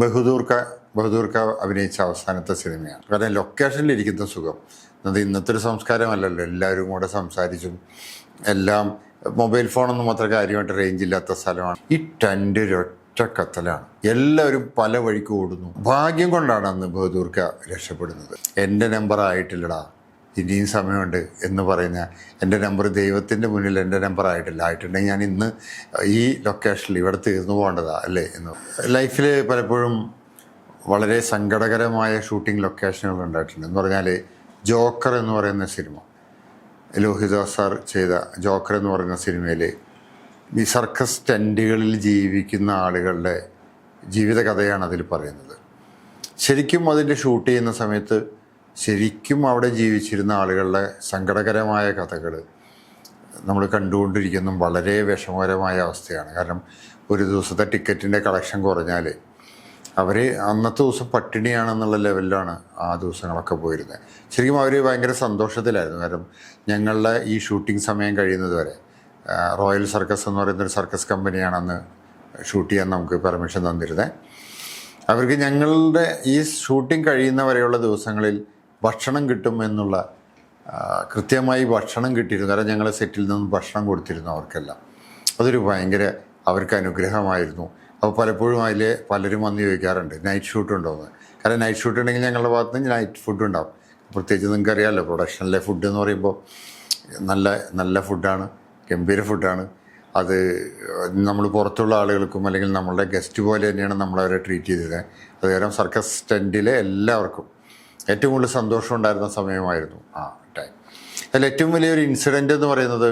ബഹദൂർക്ക ബഹദൂർക്ക അഭിനയിച്ച അവസാനത്തെ സിനിമയാണ്. കാരണം ലൊക്കേഷനിൽ ഇരിക്കുന്ന സുഖം. അത് ഇന്നത്തെ ഒരു സംസ്കാരമല്ലല്ലോ. എല്ലാവരും കൂടെ സംസാരിച്ചും എല്ലാം മൊബൈൽ ഫോണൊന്നും അത്ര കാര്യമായിട്ട് റേഞ്ച് ഇല്ലാത്ത സ്ഥലമാണ്. ഈ ടെന്റ് ഒരൊറ്റ കത്തലാണ്. എല്ലാവരും പല വഴിക്ക് ഓടുന്നു. ഭാഗ്യം കൊണ്ടാണ് അന്ന് ബഹദൂർക്ക രക്ഷപ്പെടുന്നത്. എന്റെ നമ്പർ ആയിട്ടില്ലടാ. ഇനിയും സമയമുണ്ട് എന്ന് പറയുന്ന എന്റെ നമ്പർ ദൈവത്തിന്റെ മുന്നിൽ എന്റെ നമ്പർ ആയിട്ടില്ല. ആയിട്ടുണ്ടെങ്കിൽ ഞാൻ ഇന്ന് ഈ ലൊക്കേഷനിൽ ഇവിടെ തീർന്നു പോകേണ്ടതാ അല്ലേ? എന്ന്. ലൈഫിൽ പലപ്പോഴും വളരെ സങ്കടകരമായ ഷൂട്ടിംഗ് ലൊക്കേഷനുകൾ ഉണ്ടായിട്ടുണ്ട്. എന്ന് പറഞ്ഞാൽ ജോക്കർ എന്ന് പറയുന്ന സിനിമ. ലോഹിദാസ് സാർ ചെയ്ത ജോക്കർ എന്ന് പറയുന്ന സിനിമയിൽ ഈ സർക്കസ് ടെന്റുകളിൽ ജീവിക്കുന്ന ആളുകളുടെ ജീവിതകഥയാണ് അതിൽ പറയുന്നത്. ശരിക്കും അതിന്റെ ഷൂട്ട് ചെയ്യുന്ന സമയത്ത് ശരിക്കും അവിടെ ജീവിച്ചിരുന്ന ആളുകളുടെ സങ്കടകരമായ കഥകൾ നമ്മൾ കണ്ടുകൊണ്ടിരിക്കുന്ന വളരെ വിഷമകരമായ അവസ്ഥയാണ്. കാരണം ഒരു ദിവസത്തെ ടിക്കറ്റിന്റെ കളക്ഷൻ കുറഞ്ഞാൽ അവർ അന്നത്തെ ദിവസം പട്ടിണിയാണെന്നുള്ള ലെവലിലാണ് ആ ദിവസങ്ങളൊക്കെ പോയിരുന്നത്. ശരിക്കും അവർ ഭയങ്കര സന്തോഷത്തിലായിരുന്നു. കാരണം ഞങ്ങളുടെ ഈ ഷൂട്ടിംഗ് സമയം കഴിയുന്നത് വരെ റോയൽ സർക്കസ് എന്ന് പറയുന്നൊരു സർക്കസ് കമ്പനിയാണ് അന്ന് ഷൂട്ട് ചെയ്യാൻ നമുക്ക് പെർമിഷൻ തന്നിരുന്നത് അവർക്ക് ഞങ്ങളുടെ ഈ ഷൂട്ടിംഗ് കഴിയുന്ന വരെയുള്ള ദിവസങ്ങളിൽ ഭക്ഷണം കിട്ടും എന്നുള്ള കൃത്യമായി ഭക്ഷണം കിട്ടിയിരുന്നു. കാരണം ഞങ്ങളെ സെറ്റിൽ നിന്ന് ഭക്ഷണം കൊടുത്തിരുന്നു അവർക്കെല്ലാം. അതൊരു ഭയങ്കര അവർക്ക് അനുഗ്രഹമായിരുന്നു. അപ്പോൾ പലപ്പോഴും അതിൽ പലരും വന്ന് ചോദിക്കാറുണ്ട് നൈറ്റ് ഷൂട്ട് ഉണ്ടോ? എന്ന്. കാരണം നൈറ്റ് ഷൂട്ട് ഉണ്ടെങ്കിൽ ഞങ്ങളുടെ ഭാഗത്ത് നിന്ന് നൈറ്റ് ഫുഡ് ഉണ്ടാവും. പ്രത്യേകിച്ച് നിങ്ങൾക്ക് അറിയാമല്ലോ പ്രൊഡക്ഷനിലെ ഫുഡ് എന്ന് പറയുമ്പോൾ നല്ല നല്ല ഫുഡാണ് ഗംഭീര ഫുഡാണ് അത് നമ്മൾ പുറത്തുള്ള ആളുകൾക്കും അല്ലെങ്കിൽ നമ്മളുടെ ഗസ്റ്റ് പോലെ തന്നെയാണ് നമ്മളവരെ ട്രീറ്റ് ചെയ്തത്. അതുകാരണം സർക്കസ് ടെന്റിലെ എല്ലാവർക്കും ഏറ്റവും കൂടുതൽ സന്തോഷം ഉണ്ടായിരുന്ന സമയമായിരുന്നു ആ ടൈം അതിൽ ഏറ്റവും വലിയൊരു ഇൻസിഡന്റ് എന്ന് പറയുന്നത്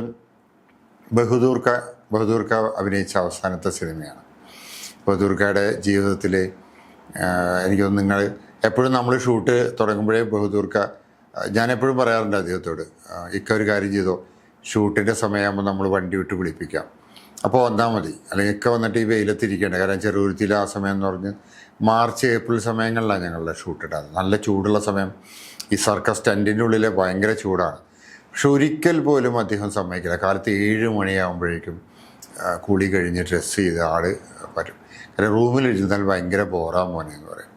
ബഹദൂർക്ക ബഹദൂർക്ക അഭിനയിച്ച അവസാനത്തെ സിനിമയാണ്. ബഹദൂർക്കയുടെ ജീവിതത്തിൽ എനിക്ക് തോന്നുന്നു നിങ്ങൾ എപ്പോഴും നമ്മൾ ഷൂട്ട് തുടങ്ങുമ്പോഴേ ബഹദൂർക്ക ഞാൻ എപ്പോഴും പറയാറുണ്ട് അദ്ദേഹത്തോട് ഇക്ക ഒരു കാര്യം ചെയ്തോ ഷൂട്ടിന്റെ സമയമാകുമ്പോൾ നമ്മൾ വണ്ടി വിട്ട് വിളിപ്പിക്കാം അപ്പോൾ വന്നാൽ മതി. അല്ലെങ്കിൽ ഒക്കെ വന്നിട്ട് ഈ വെയിലത്തിരിക്കേണ്ട? കാരണം ചെറുകുരുത്തിയിൽ ആ സമയം എന്ന് പറഞ്ഞ് മാർച്ച് ഏപ്രിൽ സമയങ്ങളിലാണ് ഞങ്ങളുടെ ഷൂട്ട് ഇടാറ് നല്ല ചൂടുള്ള സമയം. ഈ സർക്കസ് ടെന്റിന്റെ ഉള്ളിലെ ഭയങ്കര ചൂടാണ്. പക്ഷെ ഒരിക്കൽ പോലും അദ്ദേഹം സമ്മതിക്കില്ല. കാലത്ത് ഏഴ് മണിയാകുമ്പോഴേക്കും കുളി കഴിഞ്ഞ് ഡ്രസ്സ് ചെയ്ത് ആൾ വരും. കാരണം റൂമിലിരുന്നാൽ ഭയങ്കര ബോറാ മോനെ എന്ന് പറയും.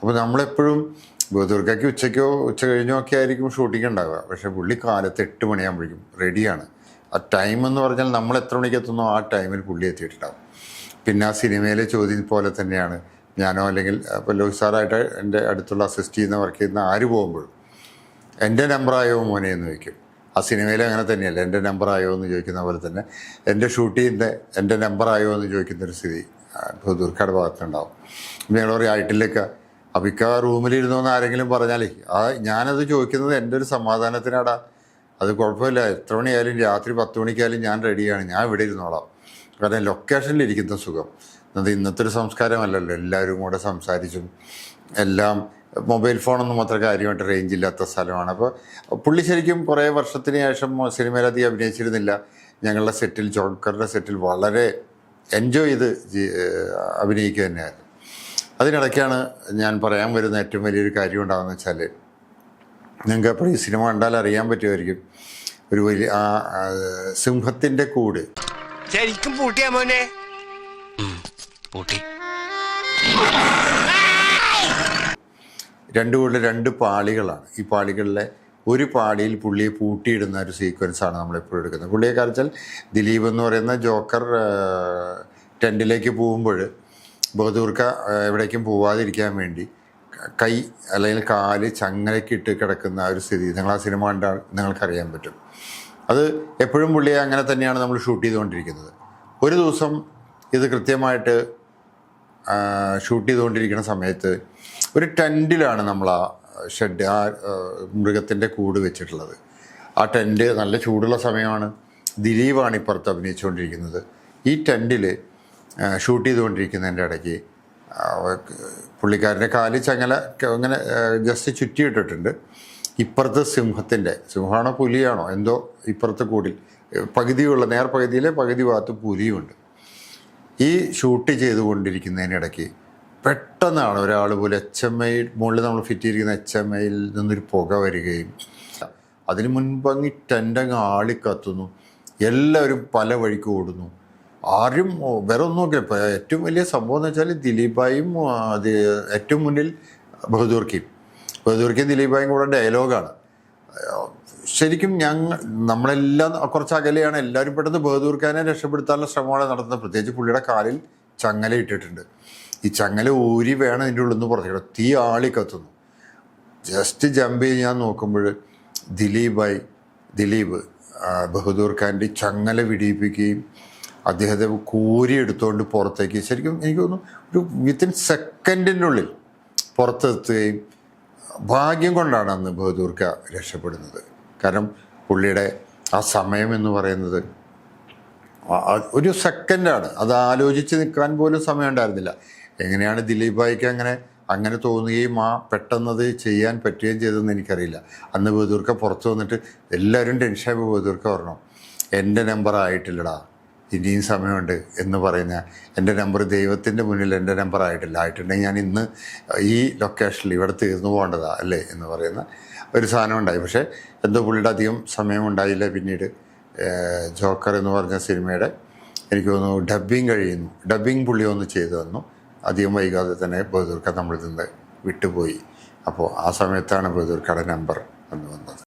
അപ്പോൾ നമ്മളെപ്പോഴും ബഹദൂർക്കയ്ക്ക് ഉച്ചയ്ക്കോ ഉച്ച കഴിഞ്ഞോ ഒക്കെ ആയിരിക്കും ഷൂട്ടിംഗ് ഉണ്ടാവുക. പക്ഷേ പുള്ളി കാലത്ത് എട്ട് മണിയാകുമ്പോഴേക്കും റെഡിയാണ് ആ ടൈം എന്ന് പറഞ്ഞാൽ നമ്മൾ എത്ര മണിക്ക് എത്തുന്നോ ആ ടൈമിൽ പുള്ളി എത്തിയിട്ടുണ്ടാവും. പിന്നെ ആ സിനിമയിലെ ചോദ്യം പോലെ തന്നെയാണ് ഞാനോ അല്ലെങ്കിൽ ഇപ്പോൾ ലോഹിത് സാറായിട്ട് എന്റെ അടുത്തുള്ള അസിസ്റ്റ് ചെയ്യുന്ന വർക്ക് ചെയ്യുന്ന ആര് പോകുമ്പോഴും എന്റെ നമ്പറായോ മോനെ എന്ന് ചോദിക്കും. ആ സിനിമയിൽ അങ്ങനെ തന്നെയല്ല എന്റെ നമ്പറായോ എന്ന് ചോദിക്കുന്ന പോലെ തന്നെ എന്റെ ഷൂട്ടിന്റെ എന്റെ നമ്പറായോ എന്ന് ചോദിക്കുന്ന ഒരു സ്ഥിതി ദുർഘട ഭാഗത്തുണ്ടാവും. ഞങ്ങൾ പറയും ആയിട്ടില്ലേക്ക? അപ്പോൾ ഇക്ക റൂമിലിരുന്നോന്ന് ആരെങ്കിലും പറഞ്ഞാലേ ആ ഞാനത് ചോദിക്കുന്നത് എന്റെ ഒരു സമാധാനത്തിനാടാ. അത് കുഴപ്പമില്ല. എത്ര മണിയായാലും രാത്രി പത്ത് മണിക്കായാലും ഞാൻ റെഡിയാണ്. ഞാൻ ഇവിടെ ഇരുന്നോളാം. കാരണം ലൊക്കേഷനിൽ ഇരിക്കുന്ന സുഖം. അത് ഇന്നത്തെ ഒരു സംസ്കാരമല്ലല്ലോ. എല്ലാവരും കൂടെ സംസാരിച്ചും എല്ലാം മൊബൈൽ ഫോണൊന്നും അത്ര കാര്യമായിട്ട് റേഞ്ച് ഇല്ലാത്ത സ്ഥലമാണ്. അപ്പോൾ പുള്ളി ശരിക്കും കുറേ വർഷത്തിന് ശേഷം സിനിമയിൽ അധികം അഭിനയിച്ചിരുന്നില്ല. ഞങ്ങളുടെ സെറ്റിൽ ജോക്കറുടെ സെറ്റിൽ വളരെ എൻജോയ് ചെയ്ത് അഭിനയിക്കുക തന്നെയായിരുന്നു. അതിനിടയ്ക്കാണ് ഞാൻ പറയാൻ വരുന്ന ഏറ്റവും വലിയൊരു കാര്യം ഉണ്ടാകുന്നത് വെച്ചാൽ നിങ്ങൾക്ക് അപ്പോൾ ഈ സിനിമ കണ്ടാൽ അറിയാൻ പറ്റുമായിരിക്കും. ഒരു വലിയ ആ സിംഹത്തിന്റെ കൂട്. ശരിക്കും പൂട്ടിയാ മോനെ? പൂട്ടി. രണ്ട് കൂടെ രണ്ട് പാളികളാണ്. ഈ പാളികളിലെ ഒരു പാളിയിൽ പുള്ളിയെ പൂട്ടിയിടുന്ന ഒരു സീക്വൻസ് ആണ് നമ്മളെപ്പോഴും എടുക്കുന്നത്. പുള്ളിയെ കാണിച്ചാൽ ദിലീപ് എന്ന് പറയുന്ന ജോക്കർ ടെന്റിലേക്ക് പോകുമ്പോൾ ബഹദൂർക്ക എവിടേക്കും പോവാതിരിക്കാൻ വേണ്ടി ക- അല്ലെങ്കിൽ കാൽ ചങ്ങലക്കിട്ട് കിടക്കുന്ന ഒരു സ്ഥിതി നിങ്ങൾ ആ സിനിമ കണ്ടാൽ നിങ്ങൾക്കറിയാൻ പറ്റും. അത് എപ്പോഴും പുള്ളിയെ അങ്ങനെ തന്നെയാണ് നമ്മൾ ഷൂട്ട് ചെയ്തുകൊണ്ടിരിക്കുന്നത്. ഒരു ദിവസം ഇത് കൃത്യമായിട്ട് ഷൂട്ട് ചെയ്തുകൊണ്ടിരിക്കുന്ന സമയത്ത് ഒരു ടെന്റിലാണ് നമ്മൾ ആ ഷെഡ് ആ മൃഗത്തിന്റെ കൂട് വെച്ചിട്ടുള്ളത്. ആ ടെന്റ് നല്ല ചൂടുള്ള സമയമാണ്. ദിലീപാണ് ഇപ്പുറത്ത് അഭിനയിച്ചുകൊണ്ടിരിക്കുന്നത്. ഈ ടെന്റിൽ ഷൂട്ട് ചെയ്തുകൊണ്ടിരിക്കുന്നതിന്റെ ഇടയ്ക്ക് പുള്ളിക്കാരന്റെ കാൽ ചങ്ങല അങ്ങനെ ജസ്റ്റ് ചുറ്റിയിട്ടിട്ടുണ്ട്. ഇപ്പുറത്ത് സിംഹത്തിന്റെ സിംഹമാണോ പുലിയാണോ? എന്തോ ഇപ്പുറത്ത് കൂടി പകുതിയുള്ള നേർ പകുതിയിലെ പകുതി ഭാഗത്ത് പുലിയുമുണ്ട് ഈ ഷൂട്ട് ചെയ്തുകൊണ്ടിരിക്കുന്നതിനിടയ്ക്ക് പെട്ടെന്നാണ് ഒരാൾ പോലെ എച്ച് എം ഐ മുകളിൽ നമ്മൾ ഫിറ്റ് ചെയ്തിരിക്കുന്ന എച്ച് എം ഐയിൽ നിന്നൊരു പുക വരികയും. അതിന് മുൻപങ്ങി ടെന്റങ്ങ് ആളിക്കത്തുന്നു. എല്ലാവരും പല വഴിക്ക് ഓടുന്നു. ആരും വേറെ ഒന്നും നോക്കില്ല. ഇപ്പോൾ ഏറ്റവും വലിയ സംഭവം എന്ന് വെച്ചാൽ ദിലീപായും അത് ഏറ്റവും മുന്നിൽ ബഹദൂർക്കയും. ബഹദൂർക്കയും ദിലീപായും കൂടെ ഡയലോഗാണ്. ശരിക്കും ഞങ്ങൾ നമ്മളെല്ലാം കുറച്ച് അകലെയാണ്. എല്ലാവരും പെട്ടെന്ന് ബഹദൂർക്കാനെ രക്ഷപ്പെടുത്താനുള്ള ശ്രമമാണ് നടത്തുന്നത്. പ്രത്യേകിച്ച് പുള്ളിയുടെ കാലിൽ ചങ്ങല ഇട്ടിട്ടുണ്ട്. ഈ ചങ്ങല ഊരി വേണം ഇതിന്റെ ഉള്ളിൽ നിന്ന് പുറത്തേക്ക്. തീ ആളി കത്തുന്നു. ജസ്റ്റ് ജമ്പ് ചെയ്ത് ഞാൻ നോക്കുമ്പോൾ ദിലീപായി ദിലീപ് ബഹദൂർ ഖാന്റെ ചങ്ങല വിടിയിപ്പിക്കുകയും അദ്ദേഹത്തെ കൂരി എടുത്തുകൊണ്ട് പുറത്തേക്ക് ശരിക്കും എനിക്ക് തോന്നുന്നു ഒരു വിത്തിൻ സെക്കൻഡിനുള്ളിൽ പുറത്തെത്തുകയും ഭാഗ്യം കൊണ്ടാണ് അന്ന് ബഹദൂർക്ക രക്ഷപ്പെടുന്നത്. കാരണം പുള്ളിയുടെ ആ സമയം എന്ന് പറയുന്നത് ഒരു സെക്കൻഡാണ്. അത് ആലോചിച്ച് നിൽക്കാൻ പോലും സമയം ഉണ്ടായിരുന്നില്ല. എങ്ങനെയാണ് ദിലീപ് ഭായിക്ക് അങ്ങനെ അങ്ങനെ തോന്നുകയും ആ പെട്ടെന്നത് ചെയ്യാൻ പറ്റുകയും ചെയ്തതെന്ന് എനിക്കറിയില്ല. അന്ന് ബഹദൂർക്ക പുറത്ത് വന്നിട്ട് എല്ലാവരും ടെൻഷനായി ബഹദൂർക്ക പറഞ്ഞു എന്റെ നമ്പർ ആയിട്ടില്ലടാ. ഇനിയും സമയമുണ്ട് എന്ന് പറയുന്ന എന്റെ നമ്പർ ദൈവത്തിന്റെ മുന്നിൽ എന്റെ നമ്പർ ആയിട്ടില്ല. ആയിട്ടുണ്ടെങ്കിൽ ഞാൻ ഇന്ന് ഈ ലൊക്കേഷനിൽ ഇവിടെ തീർന്നു പോകേണ്ടതാ അല്ലേ എന്ന് പറയുന്ന ഒരു സാധനം ഉണ്ടായി പക്ഷേ എന്തോ പുള്ളിയുടെ അധികം സമയമുണ്ടായില്ല പിന്നീട്. ജോക്കർ എന്ന് പറഞ്ഞ സിനിമയുടെ എനിക്ക് തോന്നുന്നു ഡബ്ബിങ് കഴിയുന്നു. ഡബ്ബിങ് പുള്ളി ഒന്ന് ചെയ്തു തന്നു. അധികം വൈകാതെ തന്നെ ബഹദൂർക്ക നമ്മളിൽ നിന്ന് വിട്ടുപോയി. അപ്പോൾ ആ സമയത്താണ് ബഹദൂർക്കയുടെ നമ്പർ വന്നു വന്നത്.